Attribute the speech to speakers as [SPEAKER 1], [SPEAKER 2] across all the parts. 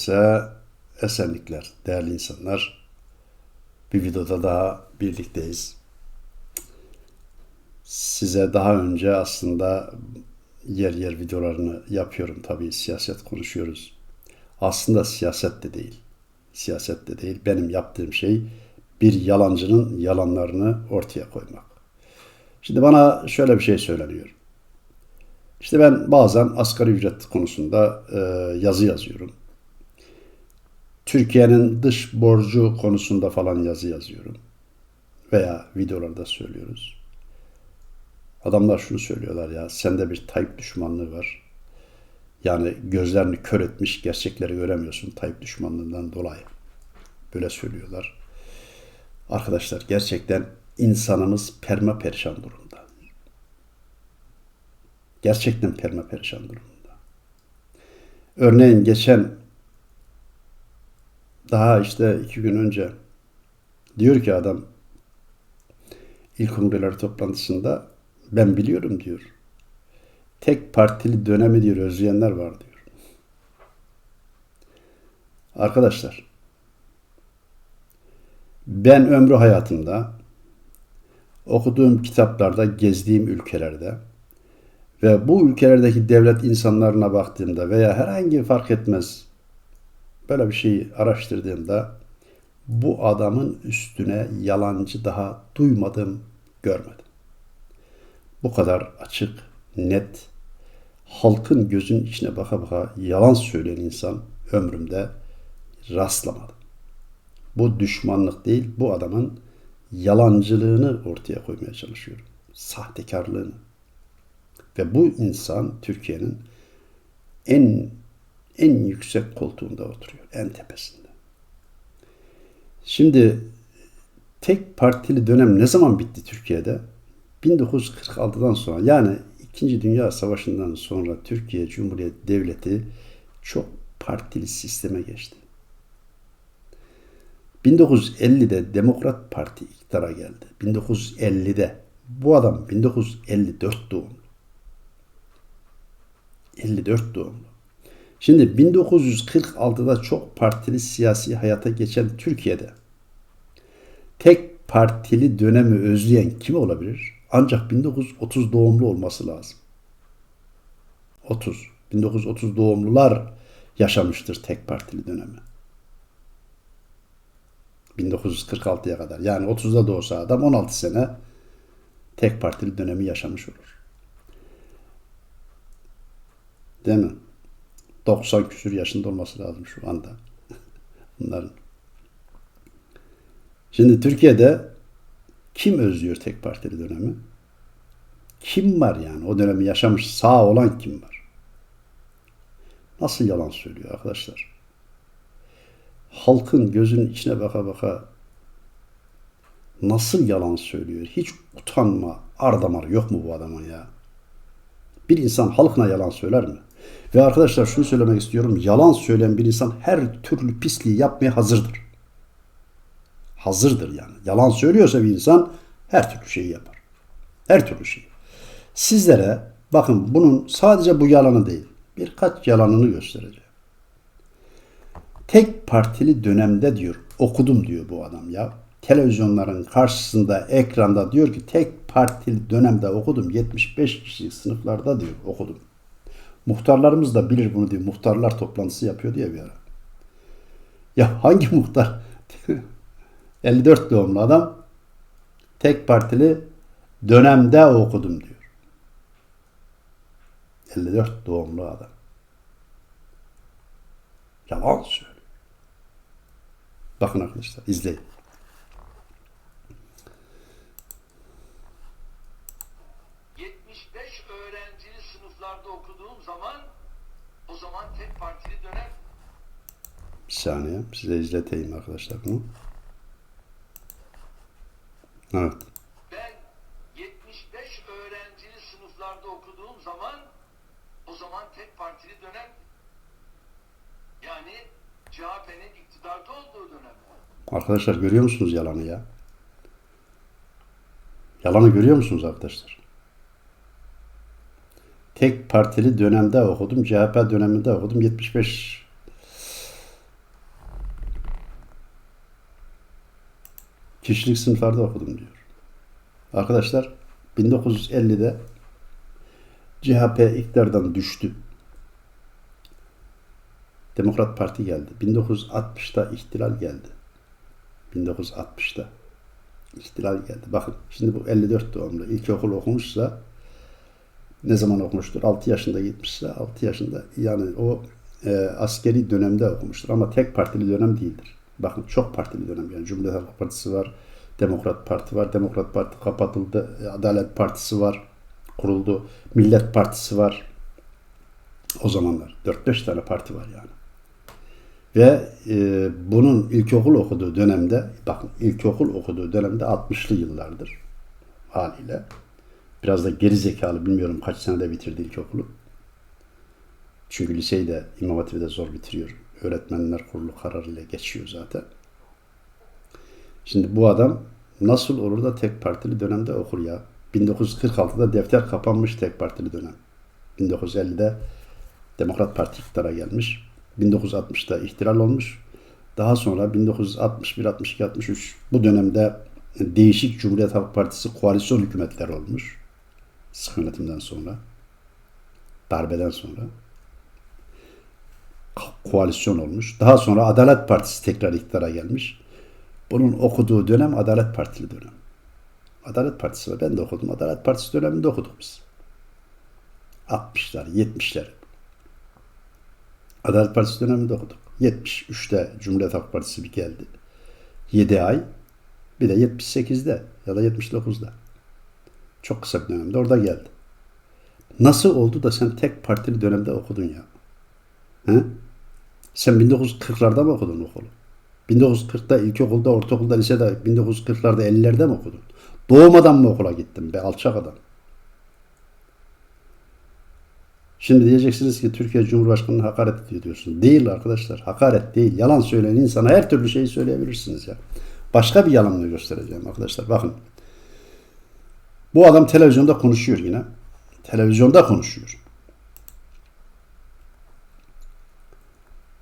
[SPEAKER 1] Size esenlikler değerli insanlar. Bir videoda daha birlikteyiz. Size daha önce aslında yer yer videolarını yapıyorum tabii siyaset konuşuyoruz. Aslında siyaset de değil. Siyaset de değil. Benim yaptığım şey bir yalancının yalanlarını ortaya koymak. Şimdi bana şöyle bir şey söyleniyor. İşte ben bazen asgari ücret konusunda e, yazı yazıyorum. Türkiye'nin dış borcu konusunda falan yazı yazıyorum. Veya videolarda söylüyoruz. Adamlar şunu söylüyorlar ya sende bir Tayyip düşmanlığı var. Yani gözlerini kör etmiş gerçekleri göremiyorsun Tayyip düşmanlığından dolayı. Böyle söylüyorlar. Arkadaşlar gerçekten insanımız perma perişan durumda. Gerçekten perma perişan durumda. Örneğin geçen daha işte iki gün önce diyor ki adam ilk kongreler toplantısında ben biliyorum diyor. Tek partili dönemi diyor özleyenler var diyor. Arkadaşlar ben ömrü hayatımda okuduğum kitaplarda, gezdiğim ülkelerde ve bu ülkelerdeki devlet insanlarına baktığımda veya herhangi fark etmez böyle bir şeyi araştırdığımda bu adamın üstüne yalancı daha duymadım, görmedim. Bu kadar açık, net, halkın gözünün içine baka baka yalan söyleyen insan ömrümde rastlamadım. Bu düşmanlık değil, bu adamın yalancılığını ortaya koymaya çalışıyorum. Sahtekarlığını. Ve bu insan Türkiye'nin en en yüksek koltuğunda oturuyor, en tepesinde. Şimdi tek partili dönem ne zaman bitti Türkiye'de? 1946'dan sonra yani İkinci Dünya Savaşı'ndan sonra Türkiye Cumhuriyet Devleti çok partili sisteme geçti. 1950'de Demokrat Parti iktidara geldi. 1950'de bu adam 1954 doğumlu. 54 doğumlu. Şimdi 1946'da çok partili siyasi hayata geçen Türkiye'de tek partili dönemi özleyen kim olabilir? Ancak 1930 doğumlu olması lazım. 30. 1930 doğumlular yaşamıştır tek partili dönemi. 1946'ya kadar. Yani 30'da doğsa adam 16 sene tek partili dönemi yaşamış olur. Değil mi? 90 küsür yaşında olması lazım şu anda. Bunların. Şimdi Türkiye'de kim özlüyor tek partili dönemi? Kim var yani o dönemi yaşamış sağ olan kim var? Nasıl yalan söylüyor arkadaşlar? Halkın gözünün içine baka baka nasıl yalan söylüyor? Hiç utanma, ardamar yok mu bu adamın ya? Bir insan halkına yalan söyler mi? Ve arkadaşlar şunu söylemek istiyorum. Yalan söyleyen bir insan her türlü pisliği yapmaya hazırdır. Hazırdır yani. Yalan söylüyorsa bir insan her türlü şeyi yapar. Her türlü şeyi. Sizlere bakın bunun sadece bu yalanı değil. Birkaç yalanını göstereceğim. Tek partili dönemde diyor okudum diyor bu adam ya. Televizyonların karşısında ekranda diyor ki tek partili dönemde okudum. 75 kişi sınıflarda diyor okudum. Muhtarlarımız da bilir bunu diyor. Muhtarlar toplantısı yapıyor diye bir ara. Ya hangi muhtar? 54 doğumlu adam tek partili dönemde okudum diyor. 54 doğumlu adam. Yalan söylüyor. Bakın arkadaşlar izleyin.
[SPEAKER 2] öğrencili sınıflarda okuduğum zaman o zaman tek partili dönem
[SPEAKER 1] Bir saniye size izleteyim arkadaşlar bunu. Evet.
[SPEAKER 2] ben 75 öğrencili sınıflarda okuduğum zaman o zaman tek partili dönem yani CHP'nin iktidarda olduğu dönem.
[SPEAKER 1] Arkadaşlar görüyor musunuz yalanı ya? Yalanı görüyor musunuz arkadaşlar? tek partili dönemde okudum. CHP döneminde okudum. 75 kişilik sınıflarda okudum diyor. Arkadaşlar 1950'de CHP iktidardan düştü. Demokrat Parti geldi. 1960'ta ihtilal geldi. 1960'ta ihtilal geldi. Bakın şimdi bu 54 doğumlu ilkokul okumuşsa ne zaman okumuştur? 6 yaşında gitmişse 6 yaşında yani o e, askeri dönemde okumuştur ama tek partili dönem değildir. Bakın çok partili dönem yani Cumhuriyet Halk Partisi var, Demokrat Parti var, Demokrat Parti kapatıldı, Adalet Partisi var, kuruldu, Millet Partisi var. O zamanlar 4-5 tane parti var yani. Ve e, bunun ilkokul okuduğu dönemde, bakın ilkokul okuduğu dönemde 60'lı yıllardır haliyle. Biraz da geri zekalı bilmiyorum kaç senede bitirdi ilkokulu. Çünkü liseyi de İmam Hatip'i de zor bitiriyor. Öğretmenler kurulu kararıyla geçiyor zaten. Şimdi bu adam nasıl olur da tek partili dönemde okur ya? 1946'da defter kapanmış tek partili dönem. 1950'de Demokrat Parti iktidara gelmiş. 1960'da ihtilal olmuş. Daha sonra 1961, 62, 63 bu dönemde değişik Cumhuriyet Halk Partisi koalisyon hükümetleri olmuş. Sık yönetimden sonra. Darbeden sonra. Ko- Koalisyon olmuş. Daha sonra Adalet Partisi tekrar iktidara gelmiş. Bunun okuduğu dönem Adalet Partili dönem. Adalet Partisi var. Ben de okudum. Adalet Partisi döneminde okuduk biz. 60'lar, 70'ler. Adalet Partisi döneminde okuduk. 73'te Cumhuriyet Halk Partisi bir geldi. 7 ay. Bir de 78'de ya da 79'da. Çok kısa bir dönemde orada geldi. Nasıl oldu da sen tek partili dönemde okudun ya? He? Sen 1940'larda mı okudun okulu? 1940'da ilkokulda, ortaokulda, lisede 1940'larda 50'lerde mi okudun? Doğmadan mı okula gittin be alçak adam? Şimdi diyeceksiniz ki Türkiye Cumhurbaşkanı'na hakaret ediyor diyorsun. Değil arkadaşlar. Hakaret değil. Yalan söyleyen insana her türlü şeyi söyleyebilirsiniz ya. Başka bir yalanını göstereceğim arkadaşlar. Bakın. Bu adam televizyonda konuşuyor yine. Televizyonda konuşuyor.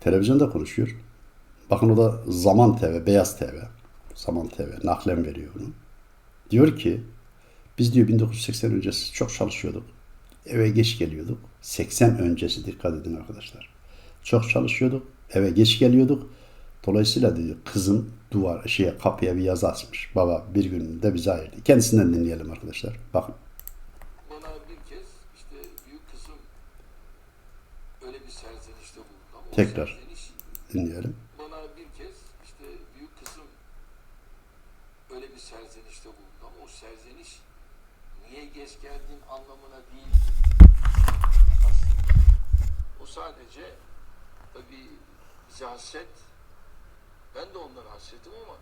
[SPEAKER 1] Televizyonda konuşuyor. Bakın o da Zaman TV, Beyaz TV. Zaman TV naklen veriyor onu. Diyor ki biz diyor 1980 öncesi çok çalışıyorduk. Eve geç geliyorduk. 80 öncesi dikkat edin arkadaşlar. Çok çalışıyorduk. Eve geç geliyorduk. Dolayısıyla diyor kızım duvar şeye kapıya bir yazı asmış. Baba bir gününde bize ayırdı. Kendisinden dinleyelim arkadaşlar. Bakın.
[SPEAKER 2] Bana bir kez işte büyük kızım öyle bir serzenişte bulundu ama
[SPEAKER 1] Tekrar.
[SPEAKER 2] serzeniş
[SPEAKER 1] Dinleyelim.
[SPEAKER 2] bana bir kez işte büyük kızım öyle bir serzenişte bulundu ama o serzeniş niye geç geldiğin anlamına değil aslında. O sadece tabii bize hasret ben de onlara hasretim ama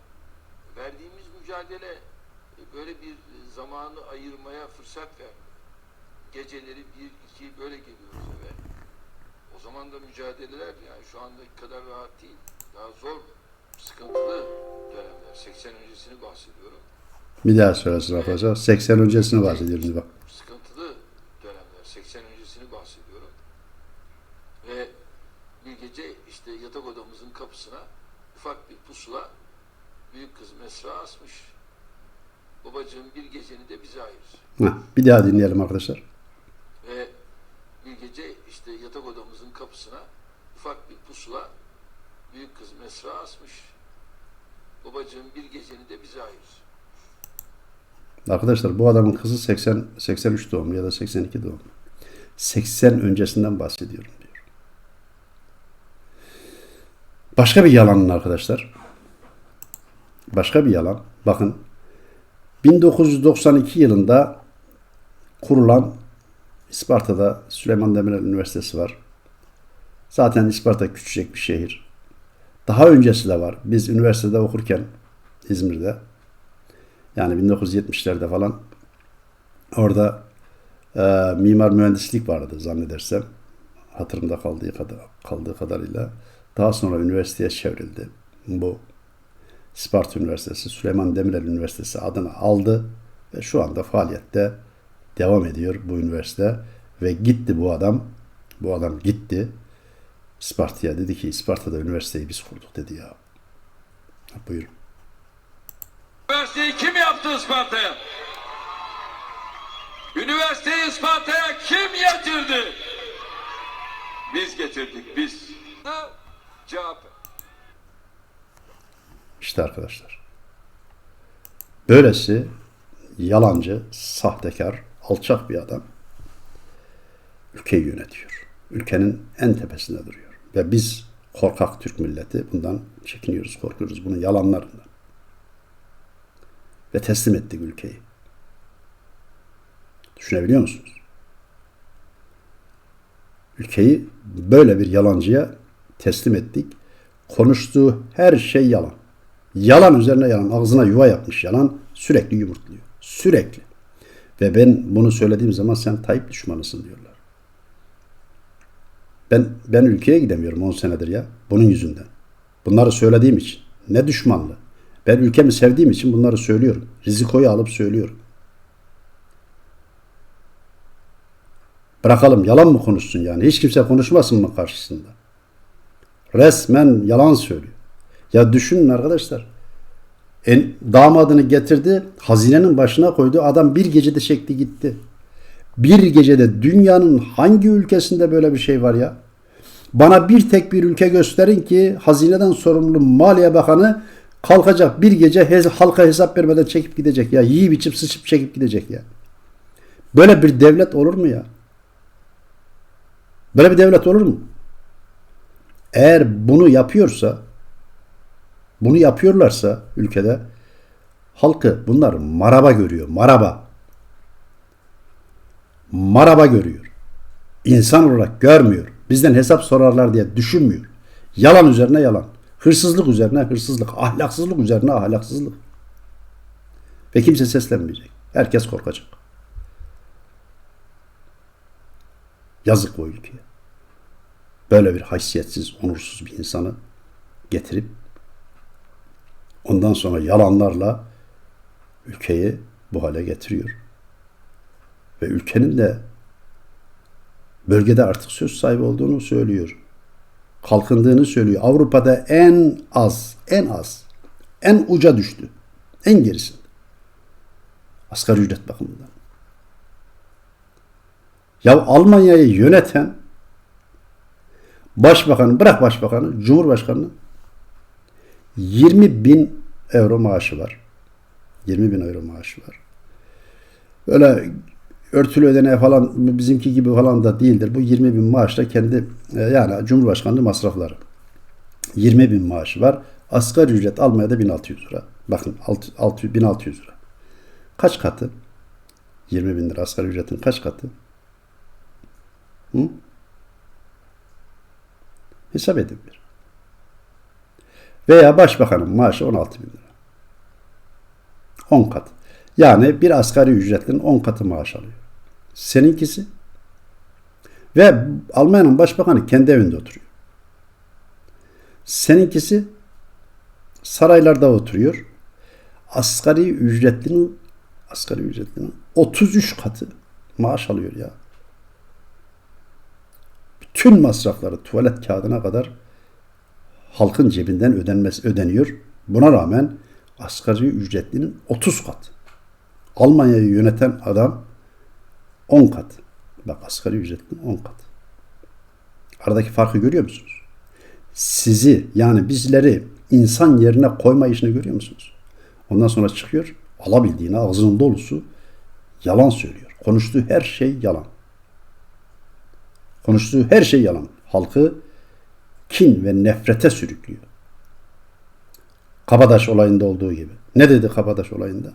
[SPEAKER 2] verdiğimiz mücadele e, böyle bir zamanı ayırmaya fırsat vermiyor. Geceleri bir iki böyle geliyoruz eve. O zaman da mücadeleler yani şu andaki kadar rahat değil. Daha zor, sıkıntılı dönemler. 80 öncesini bahsediyorum.
[SPEAKER 1] Bir daha söylesin arkadaşlar. 80 öncesini bahsediyoruz bak.
[SPEAKER 2] Sıkıntılı dönemler. 80 öncesini bahsediyorum. Ve bir gece işte yatak odamızın kapısına ufak bir pusula büyük kız Mesra asmış. Babacığım bir geceni de bize ayır.
[SPEAKER 1] Heh, bir daha dinleyelim arkadaşlar.
[SPEAKER 2] Ve bir gece işte yatak odamızın kapısına ufak bir pusula büyük kız Mesra asmış. Babacığım bir geceni de bize ayır.
[SPEAKER 1] Arkadaşlar bu adamın kızı 80 83 doğumlu ya da 82 doğumlu. 80 öncesinden bahsediyorum diyor. Başka bir yalanın arkadaşlar. Başka bir yalan. Bakın 1992 yılında kurulan İsparta'da Süleyman Demirel Üniversitesi var. Zaten İsparta küçücük bir şehir. Daha öncesi de var. Biz üniversitede okurken İzmir'de yani 1970'lerde falan orada e, mimar mühendislik vardı zannedersem. Hatırımda kaldığı kadar kaldığı kadarıyla. Daha sonra üniversiteye çevrildi. Bu Sparta Üniversitesi, Süleyman Demirel Üniversitesi adını aldı ve şu anda faaliyette devam ediyor bu üniversite ve gitti bu adam. Bu adam gitti. Sparta'ya dedi ki Sparta'da üniversiteyi biz kurduk dedi ya. Buyurun.
[SPEAKER 3] Ve
[SPEAKER 2] üniversiteyi kim yaptı Isparta'ya? Üniversiteyi Isparta'ya kim getirdi? Biz getirdik, biz. Ha, Cevap.
[SPEAKER 1] İşte arkadaşlar. Böylesi yalancı, sahtekar, alçak bir adam ülkeyi yönetiyor. Ülkenin en tepesinde duruyor. Ve biz korkak Türk milleti bundan çekiniyoruz, korkuyoruz. Bunun yalanlarından. Ve teslim ettik ülkeyi. Düşünebiliyor musunuz? Ülkeyi böyle bir yalancıya teslim ettik. Konuştuğu her şey yalan. Yalan üzerine yalan. Ağzına yuva yapmış yalan. Sürekli yumurtluyor. Sürekli. Ve ben bunu söylediğim zaman sen Tayyip düşmanısın diyorlar. Ben ben ülkeye gidemiyorum 10 senedir ya. Bunun yüzünden. Bunları söylediğim için. Ne düşmanlığı. Ben ülkemi sevdiğim için bunları söylüyorum. Rizikoyu alıp söylüyorum. Bırakalım yalan mı konuşsun yani? Hiç kimse konuşmasın mı karşısında? Resmen yalan söylüyor. Ya düşünün arkadaşlar. En, damadını getirdi, hazinenin başına koydu. Adam bir gecede çekti gitti. Bir gecede dünyanın hangi ülkesinde böyle bir şey var ya? Bana bir tek bir ülke gösterin ki hazineden sorumlu Maliye Bakanı kalkacak bir gece hez- halka hesap vermeden çekip gidecek ya. Yiyip içip sıçıp çekip gidecek ya. Böyle bir devlet olur mu ya? Böyle bir devlet olur mu? Eğer bunu yapıyorsa, bunu yapıyorlarsa ülkede halkı bunlar maraba görüyor. Maraba. Maraba görüyor. İnsan olarak görmüyor. Bizden hesap sorarlar diye düşünmüyor. Yalan üzerine yalan. Hırsızlık üzerine hırsızlık. Ahlaksızlık üzerine ahlaksızlık. Ve kimse seslenmeyecek. Herkes korkacak. Yazık bu ülkeye. Böyle bir haysiyetsiz, onursuz bir insanı getirip ondan sonra yalanlarla ülkeyi bu hale getiriyor. Ve ülkenin de bölgede artık söz sahibi olduğunu söylüyor. Kalkındığını söylüyor. Avrupa'da en az, en az, en uca düştü. En gerisinde. Asgari ücret bakımından. Ya Almanya'yı yöneten başbakanı, bırak başbakanı, cumhurbaşkanı 20 bin euro maaşı var. 20 bin euro maaşı var. Böyle örtülü ödeneği falan bizimki gibi falan da değildir. Bu 20 bin maaşla kendi e, yani Cumhurbaşkanlığı masrafları. 20 bin maaşı var. Asgari ücret Almanya'da 1600 lira. Bakın 600, 1600 lira. Kaç katı? 20 bin lira asgari ücretin kaç katı? Hı? Hesap edin bir. Veya başbakanın maaşı 16 bin lira. 10 kat. Yani bir asgari ücretlinin 10 katı maaş alıyor. Seninkisi ve Almanya'nın başbakanı kendi evinde oturuyor. Seninkisi saraylarda oturuyor. Asgari ücretlinin asgari ücretlinin 33 katı maaş alıyor ya. Bütün masrafları tuvalet kağıdına kadar halkın cebinden ödenmesi ödeniyor. Buna rağmen asgari ücretlinin 30 kat. Almanya'yı yöneten adam 10 kat. Bak asgari ücretlinin 10 kat. Aradaki farkı görüyor musunuz? Sizi yani bizleri insan yerine koyma işini görüyor musunuz? Ondan sonra çıkıyor alabildiğine ağzının dolusu yalan söylüyor. Konuştuğu her şey yalan. Konuştuğu her şey yalan. Halkı kin ve nefrete sürüklüyor. Kabadaş olayında olduğu gibi. Ne dedi Kabadaş olayında?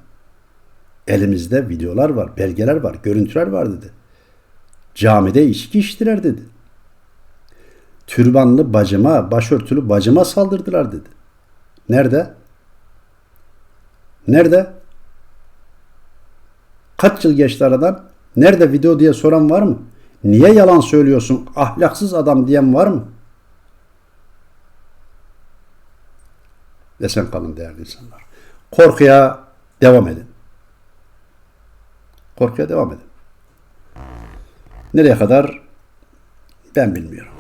[SPEAKER 1] Elimizde videolar var, belgeler var, görüntüler var dedi. Camide içki içtiler dedi. Türbanlı bacıma, başörtülü bacıma saldırdılar dedi. Nerede? Nerede? Kaç yıl geçti aradan? Nerede video diye soran var mı? Niye yalan söylüyorsun? Ahlaksız adam diyen var mı? Esen kalın değerli insanlar. Korkuya devam edin. Korkuya devam edin. Nereye kadar? Ben bilmiyorum.